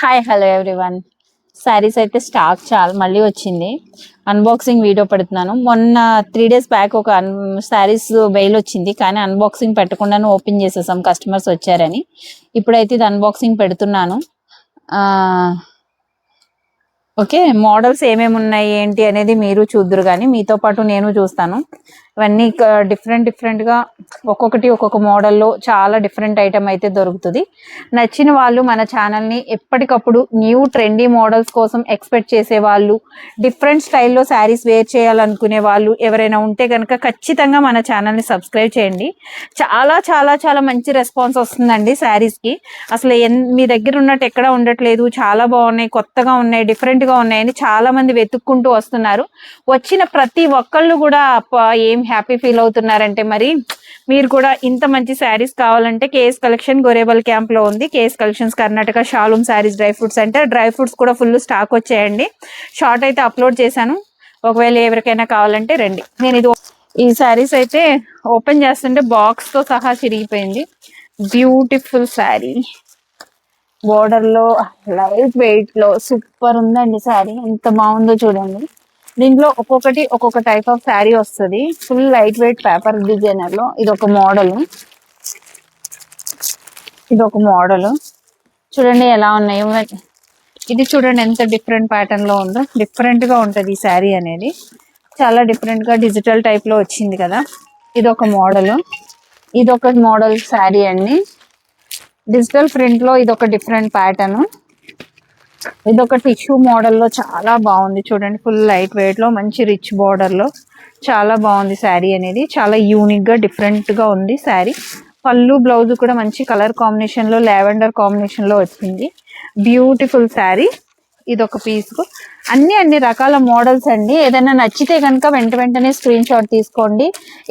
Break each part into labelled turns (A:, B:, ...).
A: Hi hello everyone saris అయితే stock చాలా మళ్ళీ వచ్చింది. అన్బాక్సింగ్ వీడియో పెడుతున్నాను. మొన్న త్రీ డేస్ బ్యాక్ ఒక అన్ శారీస్ బెయిల్ వచ్చింది. కానీ అన్బాక్సింగ్ పెట్టకుండానే ఓపెన్ చేసేసాం. కస్టమర్స్ వచ్చారని. ఇప్పుడైతే ఇది అన్బాక్సింగ్ పెడుతున్నాను. ఓకే మోడల్స్ ఏమేమి ఉన్నాయి ఏంటి అనేది మీరు చూద్దరు కానీ మీతో పాటు నేను చూస్తాను. ఇవన్నీ డిఫరెంట్ డిఫరెంట్గా ఒక్కొక్కటి ఒక్కొక్క మోడల్లో చాలా డిఫరెంట్ ఐటమ్ అయితే దొరుకుతుంది. నచ్చిన వాళ్ళు మన ఛానల్ని ఎప్పటికప్పుడు న్యూ ట్రెండీ మోడల్స్ కోసం ఎక్స్పెక్ట్ చేసే వాళ్ళు డిఫరెంట్ స్టైల్లో శారీస్ వేర్ చేయాలనుకునే వాళ్ళు ఎవరైనా ఉంటే కనుక ఖచ్చితంగా మన ఛానల్ని సబ్స్క్రైబ్ చేయండి. చాలా చాలా చాలా మంచి రెస్పాన్స్ వస్తుందండి శారీస్కి అసలు ఎన్ మీ దగ్గర ఉన్నట్టు ఎక్కడ ఉండట్లేదు. చాలా బాగున్నాయి కొత్తగా ఉన్నాయి డిఫరెంట్గా ఉన్నాయని చాలామంది వెతుక్కుంటూ వస్తున్నారు. వచ్చిన ప్రతి ఒక్కళ్ళు కూడా ఏం హ్యాపీ ఫీల్ అవుతున్నారంటే మరి మీరు కూడా ఇంత మంచి శారీస్ కావాలంటే కేఎస్ కలెక్షన్ గొరేబల్ క్యాంప్లో ఉంది. KS collections Karnataka Shalom sarees dry fruits అంటే డ్రై ఫ్రూట్స్ కూడా ఫుల్ స్టాక్ వచ్చాయండి. షార్ట్ అయితే అప్లోడ్ చేశాను. ఒకవేళ ఎవరికైనా కావాలంటే రండి. నేను ఇది ఈ శారీస్ అయితే ఓపెన్ చేస్తుంటే బాక్స్తో సహా చిరిగిపోయింది. బ్యూటిఫుల్ శారీ బోర్డర్లో లైట్ వెయిట్లో సూపర్ ఉందండి శారీ ఎంత బాగుందో చూడండి. దీంట్లో ఒక్కొక్కటి ఒక్కొక్క టైప్ ఆఫ్ శారీ వస్తుంది. ఫుల్ లైట్ వెయిట్ పేపర్ డిజైనర్లో ఇది ఒక మోడల్ ఇది ఒక మోడల్ చూడండి ఎలా ఉన్నాయో ఇది చూడండి ఎంత డిఫరెంట్ ప్యాటర్న్లో ఉందో. డిఫరెంట్గా ఉంటది ఈ శారీ అనేది. చాలా డిఫరెంట్గా డిజిటల్ టైప్లో వచ్చింది కదా. ఇది ఒక మోడల్ ఇది ఒక మోడల్ శారీ అండి. డిజిటల్ ప్రింట్లో ఇది ఒక డిఫరెంట్ ప్యాటర్న్ ఇది ఒక టిష్యూ మోడల్లో చాలా బాగుంది. చూడండి ఫుల్ లైట్ వెయిట్లో మంచి రిచ్ బార్డర్లో చాలా బాగుంది శారీ అనేది. చాలా యూనిక్గా డిఫరెంట్గా ఉంది శారీ. పళ్ళు బ్లౌజ్ కూడా మంచి కలర్ కాంబినేషన్లో లావెండర్ కాంబినేషన్లో వచ్చింది. బ్యూటిఫుల్ శారీ. ఇది ఒక పీస్కు అన్ని అన్ని రకాల మోడల్స్ అండి. ఏదైనా నచ్చితే కనుక వెంట వెంటనే స్క్రీన్ షాట్ తీసుకోండి.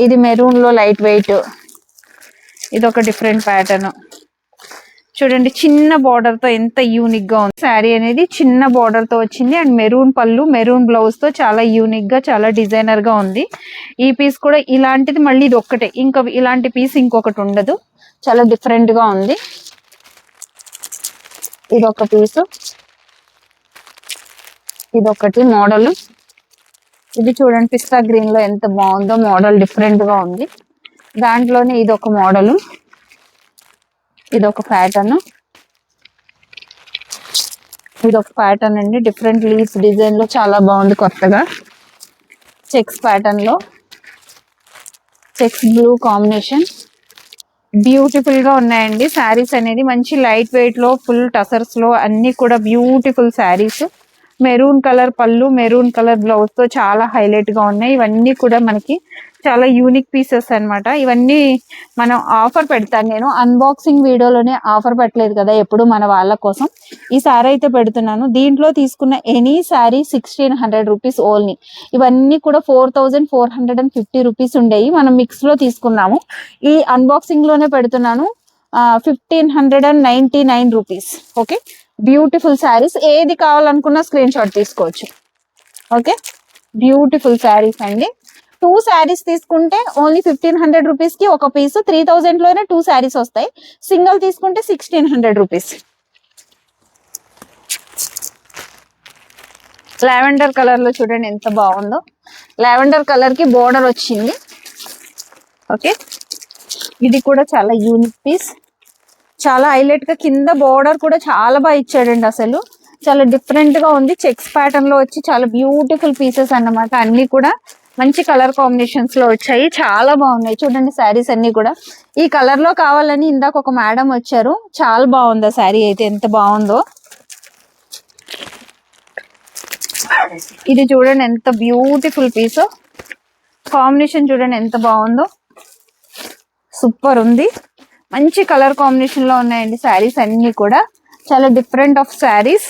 A: ఇది మెరూన్లో లైట్ వెయిట్ ఇది ఒక డిఫరెంట్ ప్యాటర్న్ చూడండి చిన్న బార్డర్తో ఎంత యూనిక్గా ఉంది. శారీ అనేది చిన్న బార్డర్తో వచ్చింది. అండ్ మెరూన్ పళ్ళు మెరూన్ బ్లౌజ్తో చాలా యూనిక్గా చాలా డిజైనర్గా ఉంది. ఈ పీస్ కూడా ఇలాంటిది మళ్ళీ ఇది ఒక్కటే. ఇంకా ఇలాంటి పీస్ ఇంకొకటి ఉండదు. చాలా డిఫరెంట్గా ఉంది. ఇది ఒక పీసు ఇది ఒకటి మోడల్ ఇది చూడండి పిస్తా గ్రీన్లో ఎంత బాగుందో మోడల్ డిఫరెంట్గా ఉంది. దాంట్లోనే ఇది ఒక మోడల్ ఇది ఒక ప్యాటర్న్ ఇది ఒక ప్యాటర్న్ అండి. డిఫరెంట్ లీవ్స్ డిజైన్లో చాలా బాగుంది కొత్తగా. చెక్స్ ప్యాటర్న్లో. చెక్స్ బ్లూ కాంబినేషన్ బ్యూటిఫుల్గా ఉన్నాయండి. శారీస్ అనేది మంచి లైట్ వెయిట్లో ఫుల్ టసర్స్లో అన్ని కూడా బ్యూటిఫుల్ శారీస్ మెరూన్ కలర్ పళ్ళు మెరూన్ కలర్ బ్లౌజ్తో చాలా హైలైట్గా ఉన్నాయి. ఇవన్నీ కూడా మనకి చాలా యూనిక్ పీసెస్ అన్నమాట. ఇవన్నీ మనం ఆఫర్ పెడతాను నేను. అన్బాక్సింగ్ వీడియోలోనే ఆఫర్ పెట్టలేదు కదా ఎప్పుడు మన వాళ్ళ కోసం. ఈ సారీ అయితే పెడుతున్నాను. దీంట్లో తీసుకున్న any sari sixteen hundred rupees only ఇవన్నీ కూడా four thousand four hundred and fifty rupees ఉండేవి. మనం మిక్స్లో తీసుకున్నాము. ఈ అన్బాక్సింగ్లోనే పెడుతున్నాను. Fifteen hundred and ninety nine rupees okay beautiful saris ఏది కావాలనుకున్నా స్క్రీన్ షాట్ తీసుకోవచ్చు. ఓకే బ్యూటిఫుల్ శారీస్ అండి. టూ శారీస్ తీసుకుంటే ఓన్లీ ఫిఫ్టీన్ హండ్రెడ్ రూపీస్కి ఒక పీస్ త్రీ థౌజండ్లోనే టూ శారీస్ వస్తాయి. సింగిల్ తీసుకుంటే సిక్స్టీన్ హండ్రెడ్ రూపీస్ లావెండర్ కలర్లో చూడండి ఎంత బాగుందో. లావెండర్ కలర్కి బోర్డర్ వచ్చింది. ఓకే ఇది కూడా చాలా యూనిక్ పీస్ చాలా హైలైట్గా కింద బోర్డర్ కూడా చాలా బాగా ఇచ్చాడండి అసలు. చాలా డిఫరెంట్గా ఉంది. చెక్స్ ప్యాటర్న్లో వచ్చి చాలా బ్యూటిఫుల్ పీసెస్ అన్నమాట. అన్ని కూడా మంచి కలర్ కాంబినేషన్స్లో వచ్చాయి. చాలా బాగున్నాయి. చూడండి శారీస్ అన్ని కూడా. ఈ కలర్లో కావాలని ఇందాక ఒక మేడం వచ్చారు. చాలా బాగుంది ఆ శారీ అయితే. ఎంత బాగుందో. ఇది చూడండి ఎంత బ్యూటిఫుల్ పీస్. కాంబినేషన్ చూడండి ఎంత బాగుందో. సూపర్ ఉంది. మంచి కలర్ కాంబినేషన్లో ఉన్నాయండి శారీస్ అన్ని కూడా. చాలా డిఫరెంట్ ఆఫ్ శారీస్.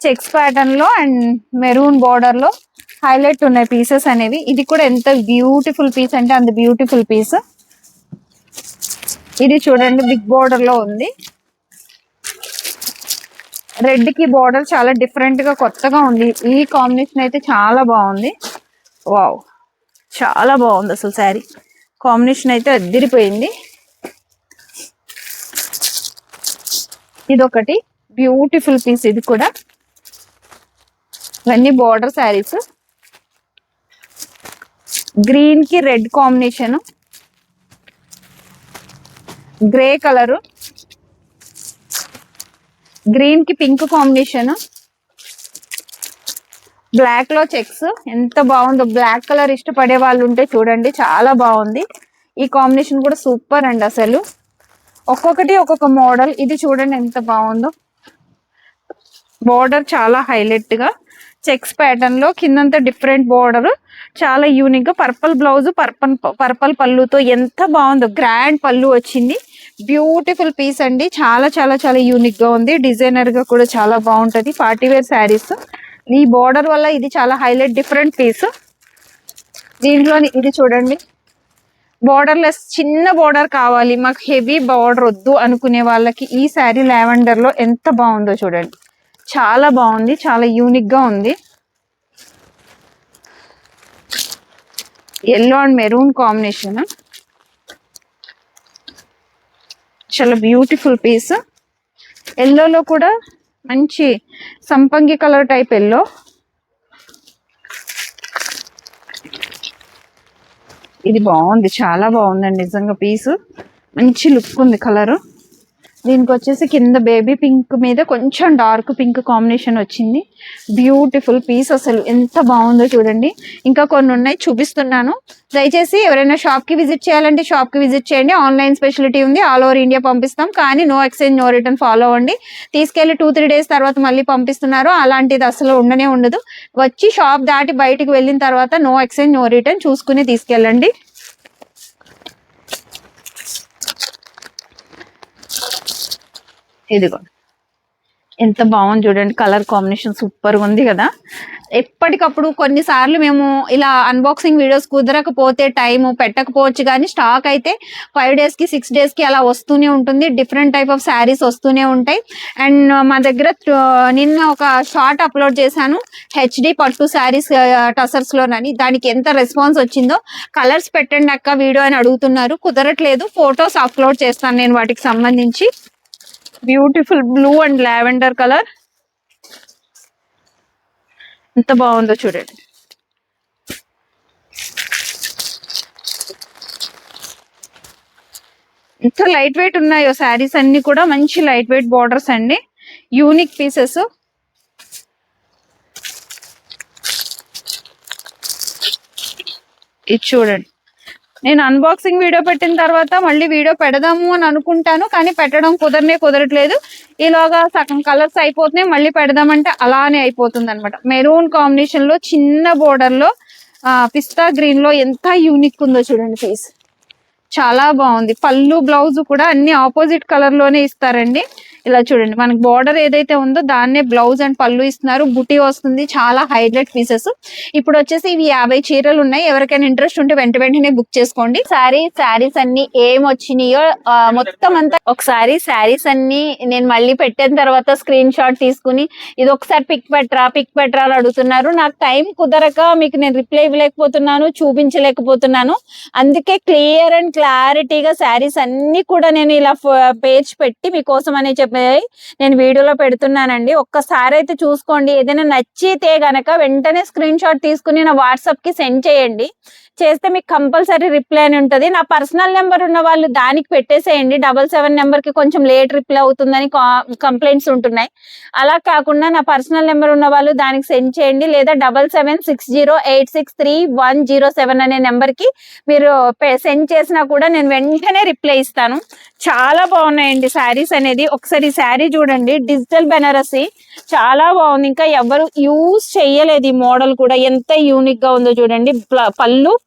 A: చెక్స్ ప్యాటర్న్లో అండ్ మెరూన్ బార్డర్లో హైలైట్ ఉన్నాయి పీసెస్ అనేవి. ఇది కూడా ఎంత బ్యూటిఫుల్ పీస్ అంటే అంత బ్యూటిఫుల్ పీస్. ఇది చూడండి బిగ్ బార్డర్లో ఉంది. రెడ్కి బార్డర్ చాలా డిఫరెంట్గా కొత్తగా ఉంది. ఈ కాంబినేషన్ అయితే చాలా బాగుంది. వావ్! చాలా బాగుంది అసలు శారీ. కాంబినేషన్ అయితే అద్దరిపోయింది ఇది ఒకటి బ్యూటిఫుల్ పీస్ ఇది కూడా. ఇవన్నీ బార్డర్ శారీస్ గ్రీన్కి రెడ్ కాంబినేషన్ గ్రే కలరు గ్రీన్కి పింక్ కాంబినేషన్ బ్లాక్లో చెక్స్ ఎంత బాగుందో. బ్లాక్ కలర్ ఇష్టపడే వాళ్ళు ఉంటే చూడండి చాలా బాగుంది. ఈ కాంబినేషన్ కూడా సూపర్ అండి అసలు. ఒక్కొక్కటి ఒక్కొక్క మోడల్. ఇది చూడండి ఎంత బాగుందో. బోర్డర్ చాలా హైలైట్గా. చెక్స్ ప్యాటర్న్లో కిందంతా డిఫరెంట్ బోర్డర్ చాలా యూనిక్గా పర్పల్ బ్లౌజ్ పర్పల్ పర్పల్ పళ్ళుతో ఎంత బాగుందో. గ్రాండ్ పళ్ళు వచ్చింది. బ్యూటిఫుల్ పీస్ అండి. చాలా చాలా చాలా యూనిక్గా ఉంది. డిజైనర్గా కూడా చాలా బాగుంటది. పార్టీ వేర్ శారీస్ ఈ బోర్డర్ వల్ల ఇది చాలా హైలైట్ డిఫరెంట్ పీస్ దీంట్లోని ఇది చూడండి. బోర్డర్ లెస్ చిన్న బోర్డర్ కావాలి. మాకు హెవీ బోర్డర్ వద్దు అనుకునే వాళ్ళకి ఈ శారీ లావెండర్లో ఎంత బాగుందో చూడండి. చాలా బాగుంది చాలా యూనిక్గా ఉంది. ఎల్లో అండ్ మెరూన్ కాంబినేషన్ చాలా బ్యూటిఫుల్ పీస్ ఎల్లోలో కూడా మంచి సంపంగి కలర్ టైప్ ఎల్లో ఇది బాగుంది. చాలా బాగుందండి. నిజంగా పీస్. మంచి లుక్ ఉంది కలర్. దీనికి వచ్చేసి కింద బేబీ పింక్ మీద కొంచెం డార్క్ పింక్ కాంబినేషన్ వచ్చింది. బ్యూటిఫుల్ పీస్ అసలు. ఎంత బాగుందో చూడండి. ఇంకా కొన్ని ఉన్నాయి చూపిస్తున్నాను. దయచేసి ఎవరైనా షాప్కి విజిట్ చేయాలంటే షాప్కి విజిట్ చేయండి. ఆన్లైన్ స్పెషాలిటీ ఉంది. ఆల్ ఓవర్ ఇండియా పంపిస్తాం. కానీ no exchange no return follow అవ్వండి. తీసుకెళ్ళి టూ త్రీ డేస్ తర్వాత మళ్ళీ పంపిస్తున్నారు. అలాంటిది అసలు ఉండనే ఉండదు. వచ్చి షాప్ దాటి బయటికి వెళ్ళిన తర్వాత నో ఎక్స్చేంజ్ నో రిటర్న్ చూసుకుని తీసుకెళ్ళండి. ఇదిగో. ఎంత బాగుంది చూడండి. కలర్ కాంబినేషన్ సూపర్గా ఉంది కదా. ఎప్పటికప్పుడు కొన్నిసార్లు మేము ఇలా అన్బాక్సింగ్ వీడియోస్ కుదరకపోతే టైం పెట్టకపోవచ్చు కానీ స్టాక్ అయితే ఫైవ్ డేస్కి సిక్స్ డేస్కి అలా వస్తూనే ఉంటుంది. డిఫరెంట్ టైప్ ఆఫ్ శారీస్ వస్తూనే ఉంటాయి. అండ్ మా దగ్గర నిన్న ఒక షార్ట్ అప్లోడ్ చేశాను. హెచ్డి పట్టు శారీస్ టసర్స్లోనని దానికి ఎంత రెస్పాన్స్ వచ్చిందో కలర్స్ పెట్టండి అక్క వీడియో అని అడుగుతున్నారు. కుదరట్లేదు. ఫొటోస్ అప్లోడ్ చేస్తాను నేను వాటికి సంబంధించి. Beautiful blue and lavender colour. ఎంత బాగుందో చూడండి. ఎంత లైట్ వెయిట్ ఉన్నాయో శారీస్ అన్ని కూడా. మంచి లైట్ వెయిట్ బార్డర్స్ అండి. Unique pieces. ఇది చూడండి. నేను అన్బాక్సింగ్ వీడియో పెట్టిన తర్వాత మళ్ళీ వీడియో పెడదాము అని అనుకుంటాను కానీ పెట్టడం కుదరనే కుదరట్లేదు. ఇలాగా సగం కలర్స్ అయిపోతున్నాయి మళ్ళీ పెడదామంటే అలానే అయిపోతుంది అనమాట మెరూన్ కాంబినేషన్లో చిన్న బోర్డర్లో పిస్తా గ్రీన్లో ఎంత యూనిక్ ఉందో చూడండి ఫేస్ చాలా బాగుంది. పళ్ళు బ్లౌజ్ కూడా అన్ని ఆపోజిట్ కలర్లోనే ఇస్తారండి. ఇలా చూడండి మనకి బార్డర్ ఏదైతే ఉందో దాన్నే బ్లౌజ్ అండ్ పళ్ళు ఇస్తున్నారు బుటీ వస్తుంది చాలా హైలైట్ పీసెస్ ఇప్పుడు వచ్చేసి ఇవి యాభై చీరలు ఉన్నాయి ఎవరికైనా ఇంట్రెస్ట్ ఉంటే వెంట వెంటనే బుక్ చేసుకోండి. సారీ శారీస్ అన్ని ఏం వచ్చినాయో మొత్తం అంతా ఒకసారి శారీస్ అన్ని నేను మళ్ళీ పెట్టిన తర్వాత స్క్రీన్ షాట్ తీసుకుని ఇది ఒకసారి పిక్ పెట్టరా పిక్ పెట్టరా అని అడుగుతున్నారు. నాకు టైం కుదరక మీకు నేను రిప్లై ఇవ్వలేకపోతున్నాను చూపించలేకపోతున్నాను. అందుకే క్లియర్ అండ్ క్లారిటీగా శారీస్ అన్ని కూడా నేను ఇలా పేజ్ పెట్టి మీకోసం అని చెప్పి నేను వీడియోలో పెడుతున్నానండి. ఒక్కసారి అయితే చూసుకోండి. ఏదైనా నచ్చితే గనక వెంటనే స్క్రీన్ షాట్ తీసుకుని నా వాట్సాప్కి సెండ్ చేయండి. చేస్తే మీకు కంపల్సరీ రిప్లై అని ఉంటుంది. నా పర్సనల్ నెంబర్ ఉన్న వాళ్ళు దానికి పెట్టేసేయండి. డబల్ సెవెన్ నెంబర్కి కొంచెం లేట్ రిప్లై అవుతుందని కంప్లైంట్స్ ఉంటున్నాయి. అలా కాకుండా నా పర్సనల్ నెంబర్ ఉన్న వాళ్ళు దానికి సెండ్ చేయండి. లేదా double seven six zero eight six three one zero seven అనే నెంబర్కి మీరు సెండ్ చేసినా కూడా నేను వెంటనే రిప్లై ఇస్తాను. చాలా బాగున్నాయండి శారీస్ అనేది. ఒకసారి శారీ చూడండి. డిజిటల్ బెనారసి. చాలా బాగుంది. ఇంకా ఎవరు యూజ్ చేయలేదు ఈ మోడల్ కూడా. ఎంత యూనిక్గా ఉందో చూడండి. ప్ల- పళ్ళు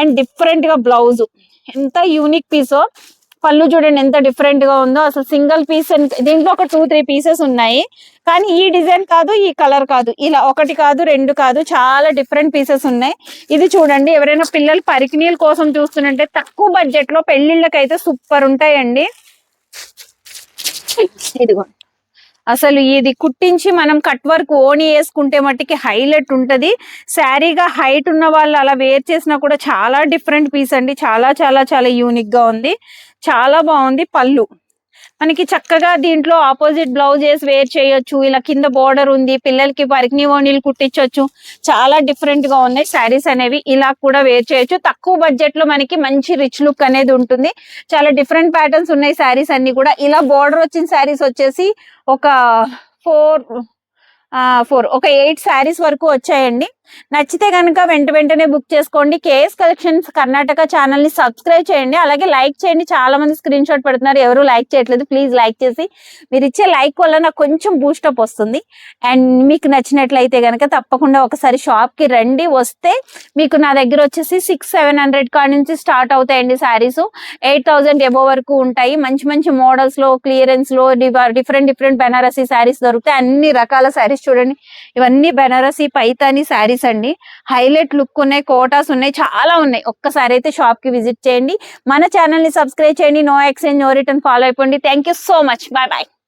A: అండ్ డిఫరెంట్గా బ్లౌజ్ ఎంత యూనిక్ పీసో పళ్ళు చూడండి ఎంత డిఫరెంట్గా ఉందో. అసలు సింగిల్ పీస్ దీంట్లో ఒక టూ త్రీ పీసెస్ ఉన్నాయి. కానీ ఈ డిజైన్ కాదు ఈ కలర్ కాదు. ఇలా ఒకటి కాదు రెండు కాదు చాలా డిఫరెంట్ పీసెస్ ఉన్నాయి. ఇది చూడండి ఎవరైనా పిల్లలు పరికినీల కోసం చూస్తుంటే తక్కువ బడ్జెట్లో పెళ్ళిళ్ళకైతే సూపర్ ఉంటాయండి. ఇదిగో. అసలు ఇది కుట్టించి మనం కట్ వర్క్ ఓని వేసుకుంటే మట్టికి హైలైట్ ఉంటది. శారీగా హైట్ ఉన్న వాళ్ళు అలా వేర్ చేసినా కూడా చాలా డిఫరెంట్ పీస్ అండి. చాలా చాలా చాలా యూనిక్గా ఉంది. చాలా బాగుంది పళ్ళు. మనకి చక్కగా దీంట్లో ఆపోజిట్ బ్లౌజెస్ వేర్ చేయొచ్చు. ఇలా కింద బోర్డర్ ఉంది. పిల్లలకి పరికిని ఓనీలు కుట్టించవచ్చు చాలా డిఫరెంట్గా ఉన్నాయి. శారీస్ అనేవి ఇలా కూడా వేర్ చేయొచ్చు. తక్కువ బడ్జెట్లో మనకి మంచి రిచ్ లుక్ అనేది ఉంటుంది. చాలా డిఫరెంట్ ప్యాటర్న్స్ ఉన్నాయి శారీస్ అన్ని కూడా. ఇలా బోర్డర్ వచ్చిన శారీస్ వచ్చేసి ఒక ఫోర్ ఫోర్ ఒక ఎయిట్ శారీస్ వరకు వచ్చాయండి. నచ్చితే కనుక వెంట వెంటనే బుక్ చేసుకోండి. కేఎస్ కలెక్షన్స్ కర్ణాటక ఛానల్ని సబ్స్క్రైబ్ చేయండి. అలాగే లైక్ చేయండి. చాలా మంది స్క్రీన్ షాట్ పెడుతున్నారు. ఎవరు లైక్ చేయట్లేదు. ప్లీజ్ లైక్ చేసి మీరు ఇచ్చే లైక్ వల్ల నాకు కొంచెం బూస్టప్ వస్తుంది. అండ్ మీకు నచ్చినట్లయితే కనుక తప్పకుండా ఒకసారి షాప్కి రండి. వస్తే మీకు నా దగ్గర వచ్చేసి సిక్స్ సెవెన్ హండ్రెడ్ కాడ నుంచి స్టార్ట్ అవుతాయండి శారీస్. ఎయిట్ థౌసండ్ ఎబో వరకు ఉంటాయి. మంచి మంచి మోడల్స్లో క్లియరెన్స్లో డిఫరెంట్ డిఫరెంట్ బెనారసీ శారీస్ దొరుకుతాయి. అన్ని రకాల శారీస్ చూడండి. ఇవన్నీ బెనారసీ పైతాని శారీస్ అండి. హైలైట్ లుక్ ఉన్నాయి కోటాస్ ఉన్నాయి చాలా ఉన్నాయి. ఒక్కసారి అయితే షాప్కి విజిట్ చేయండి. మన ఛానల్ని సబ్స్క్రైబ్ చేయండి. No exchange no return follow అయిపోండి. Thank you so much bye bye